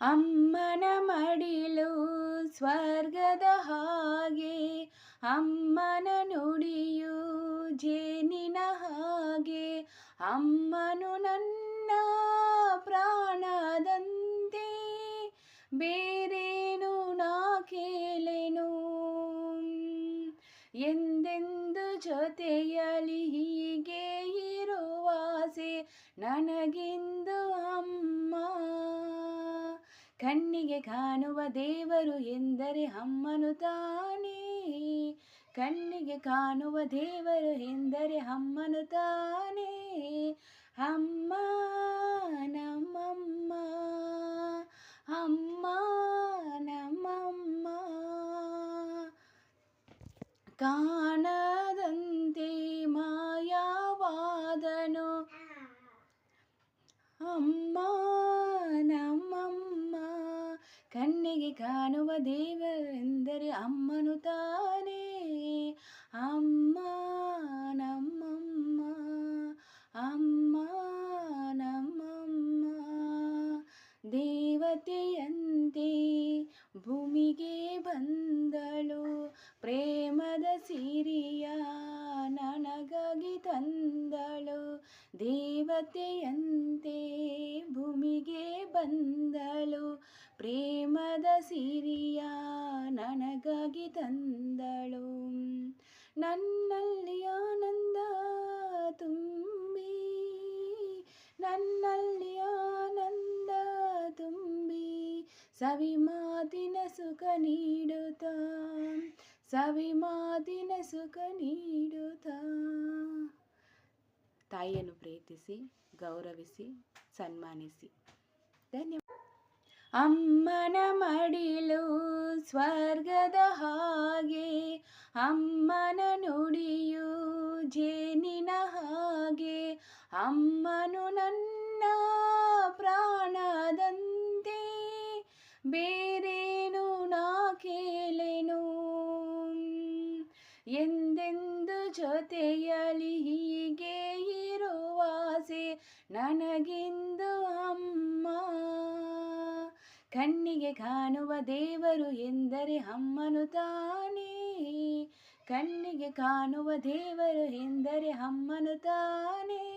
ಅಮ್ಮನ ಮಡಿಲು ಸ್ವರ್ಗದ ಹಾಗೆ, ಅಮ್ಮನ ನುಡಿಯು ಜೇನಿನ ಹಾಗೆ, ಅಮ್ಮನು ನನ್ನ ಪ್ರಾಣದಂತೆ, ಬೇರೇನು ನಾ ಕೇಳೆನು? ಎಂದೆಂದು ಜೊತೆಯಲಿ ಹೀಗೆ ಇರುವಾಸೆ ನನಗಿಂದು ಕಣ್ಣಿಗೆ ಕಾಣುವ ದೇವರು ಎಂದರೆ ಅಮ್ಮನು ತಾನೇ. ಕಣ್ಣಿಗೆ ಕಾಣುವ ದೇವರು ಎಂದರೆ ಅಮ್ಮನು ತಾನೇ. ಅಮ್ಮ ನಮ್ಮಮ್ಮ ಅಮ್ಮ ನಮ್ಮಮ್ಮ. ಕಾಣದಂತೆ ಮಾಯಾವಾದನು. ಅಮ್ಮ ಕಣ್ಣಿಗೆ ಕಾಣುವ ದೇವರೆಂದರೆ ಅಮ್ಮನು ತಾನೇ. ಅಮ್ಮ, ನಮ್ಮಮ್ಮ ಅಮ್ಮ, ನಮ್ಮಮ್ಮ. ದೇವತೆಯಂತೆ ಭೂಮಿಗೆ ಬಂದಳು, ಪ್ರೇಮದ ಸಿರಿಯ ನನಗಾಗಿ ತಂದಳು. ದೇವತೆಯಂತೆ ಭೂಮಿಗೆ ಬಂದಳು. ಪ್ರೇಮದ ಸಿರಿಯ ನನಗಾಗಿ ತಂದಳು. ನನ್ನಲ್ಲಿ ಆನಂದ ತುಂಬಿ, ನನ್ನಲ್ಲಿ ಆನಂದ ತುಂಬಿ ಸವಿ ಮಾತಿನ ಸುಖ ನೀಡುತ್ತಾ ಸವಿ ಮಾತಿನ ಸುಖ ನೀಡುತ್ತಾ. ತಾಯಿಯನ್ನು ಪ್ರೀತಿಸಿ, ಗೌರವಿಸಿ, ಸನ್ಮಾನಿಸಿ. ಧನ್ಯವಾದ ಅಮ್ಮನ ಮಡಿಲು ಸ್ವರ್ಗದ ಹಾಗೆ, ಅಮ್ಮನ ನುಡಿಯು ಜೇನಿನ ಹಾಗೆ, ಅಮ್ಮನು ನನ್ನ ಪ್ರಾಣದಂತೆ, ಬೇರೇನು ನಾ ಕೇಳೆನು? ಎಂದೆಂದು ಜೊತೆಯಲಿ ನನಗಿಂದು ಅಮ್ಮ. ಕಣ್ಣಿಗೆ ಕಾಣುವ ದೇವರು ಎಂದರೆ ಅಮ್ಮನು ತಾನೇ. ಕಣ್ಣಿಗೆ ಕಾಣುವ ದೇವರು ಎಂದರೆ ಅಮ್ಮನು ತಾನೇ.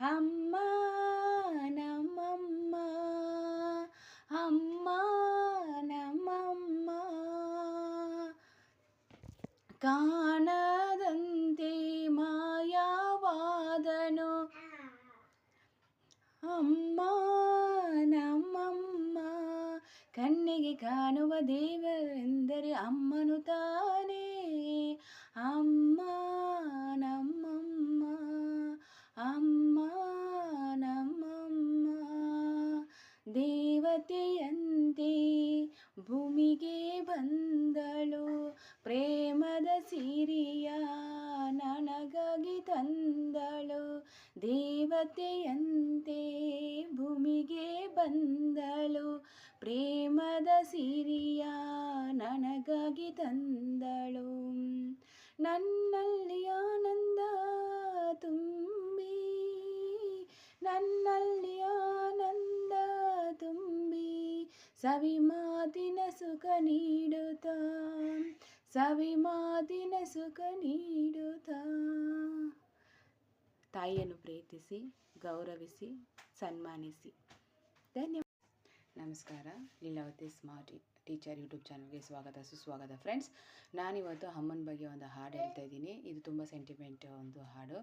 ಅಮ್ಮ, ನಮ್ಮಮ್ಮ. ಅಮ್ಮ, ನಮ್ಮಮ್ಮ. ಕಾಣದಂತೆ ದೇವರೆಂದರೆ ಅಮ್ಮನು ತಾನೇ. ಅಮ್ಮ, ನಮ್ಮಮ್ಮ ಅಮ್ಮ, ನಮ್ಮಮ್ಮ. ದೇವತೆಯಂತೆ ಭೂಮಿಗೆ ಬಂದಳು, ಪ್ರೇಮದ ಸಿರಿಯ ನನಗಾಗಿ ತಂದಳು. ದೇವತೆಯಂತೆ ಭೂಮಿಗೆ ಬಂದಳು ಪ್ರೇಮದ ಸಿರಿಯ ನನಗಾಗಿ ತಂದಳು. ನನ್ನಲ್ಲಿ ಆನಂದ ತುಂಬಿ, ನನ್ನಲ್ಲಿ ಆನಂದ ತುಂಬಿ ಸವಿ ಮಾತಿನ ಸುಖ ನೀಡುತ್ತಾ ಸವಿ ಮಾತಿನ ಸುಖ ನೀಡುತ್ತಾ. ತಾಯಿಯನ್ನು ಪ್ರೀತಿಸಿ, ಗೌರವಿಸಿ, ಸನ್ಮಾನಿಸಿ. ಧನ್ಯವಾದ. ನಮಸ್ಕಾರ. ಲೀಲಾವತಿ ಸ್ಮಾರ್ಟ್ ಟೀಚರ್ ಯೂಟ್ಯೂಬ್ ಚಾನಲ್ಗೆ ಸ್ವಾಗತ, ಸುಸ್ವಾಗತ ಫ್ರೆಂಡ್ಸ್ ನಾನಿವತ್ತು ಅಮ್ಮನ ಬಗ್ಗೆ ಒಂದು ಹಾಡು ಹೇಳ್ತಾ ಇದ್ದೀನಿ. ಇದು ತುಂಬ ಸೆಂಟಿಮೆಂಟ್ ಒಂದು ಹಾಡು.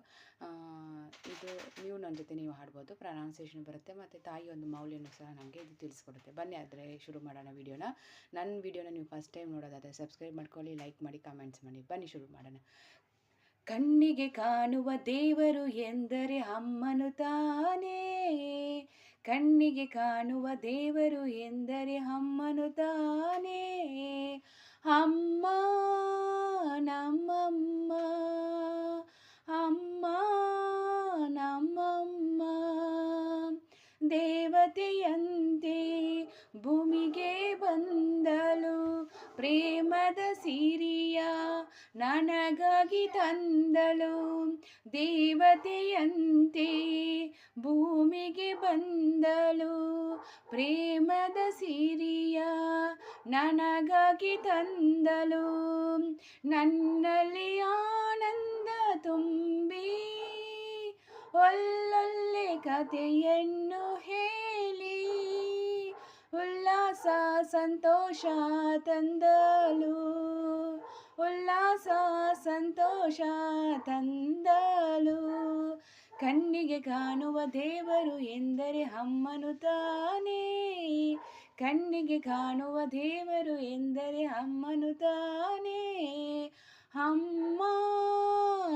ಇದು ನೀವು ನನ್ನ ಜೊತೆ ನೀವು ಹಾಡ್ಬೋದು ಪ್ರೊನೌನ್ಸಿಯೇಷನ್ ಬರುತ್ತೆ, ಮತ್ತು ತಾಯಿ ಒಂದು ಮೌಲ್ಯನೂ ಸಹ ನಮಗೆ ಇದು ತಿಳಿಸ್ಕೊಡುತ್ತೆ. ಬನ್ನಿ ಆದರೆ ಶುರು ಮಾಡೋಣ ವಿಡಿಯೋನ. ನನ್ನ ವಿಡಿಯೋನ ನೀವು ಫಸ್ಟ್ ಟೈಮ್ ನೋಡೋದಾದರೆ ಸಬ್ಸ್ಕ್ರೈಬ್ ಮಾಡ್ಕೊಳ್ಳಿ ಲೈಕ್ ಮಾಡಿ ಕಾಮೆಂಟ್ಸ್ ಮಾಡಿ. ಬನ್ನಿ ಶುರು ಮಾಡೋಣ. ಕಣ್ಣಿಗೆ ಕಾಣುವ ದೇವರು ಎಂದರೆ ಅಮ್ಮನು ತಾನೇ. ಕಣ್ಣಿಗೆ ಕಾಣುವ ದೇವರು ಎಂದರೆ ಅಮ್ಮನು ತಾನೇ. ಅಮ್ಮ, ನಮ್ಮಮ್ಮ ಅಮ್ಮ, ನಮ್ಮಮ್ಮ. ದೇವತೆಯಂತೆ ಭೂಮಿಗೆ ಬಂದಳು ಪ್ರೇಮದ ಸಿರಿಯ ನನಗಾಗಿ ತಂದಳು ದೇವತೆಯಂತೆ ಭೂಮಿಗೆ ಬಂದಳು ಪ್ರೇಮದ ಸಿರಿಯ ನನಗಾಗಿ ತಂದಳು ನನ್ನಲ್ಲಿ ಆನಂದ ತುಂಬಿ ಒಳ್ಳೊಳ್ಳೆ ಕಥೆಯನ್ನು ಹೇಳಿ ಉಲ್ಲಾಸ ಸಂತೋಷ ತಂದಳು. ಉಲ್ಲಾಸ, ಸಂತೋಷ ತಂದಲು. ಕಣ್ಣಿಗೆ ಕಾಣುವ ದೇವರು ಎಂದರೆ ಅಮ್ಮನು ತಾನೇ. ಕಣ್ಣಿಗೆ ಕಾಣುವ ದೇವರು ಎಂದರೆ ಅಮ್ಮನು ತಾನೇ. ಅಮ್ಮ,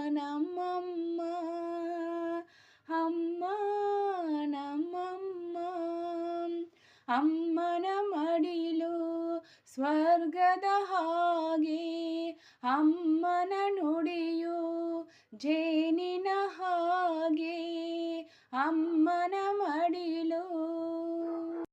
ನಮ್ಮಮ್ಮ ಅಮ್ಮ, ನಮ್ಮಮ್ಮ. ಅಮ್ಮನ ಮಡಿಲು ಸ್ವರ್ಗದ ಅಮ್ಮನ ನುಡಿಯು ಜೇನಿನ ಹಾಗೆ ಅಮ್ಮನ ಮಡಿಲು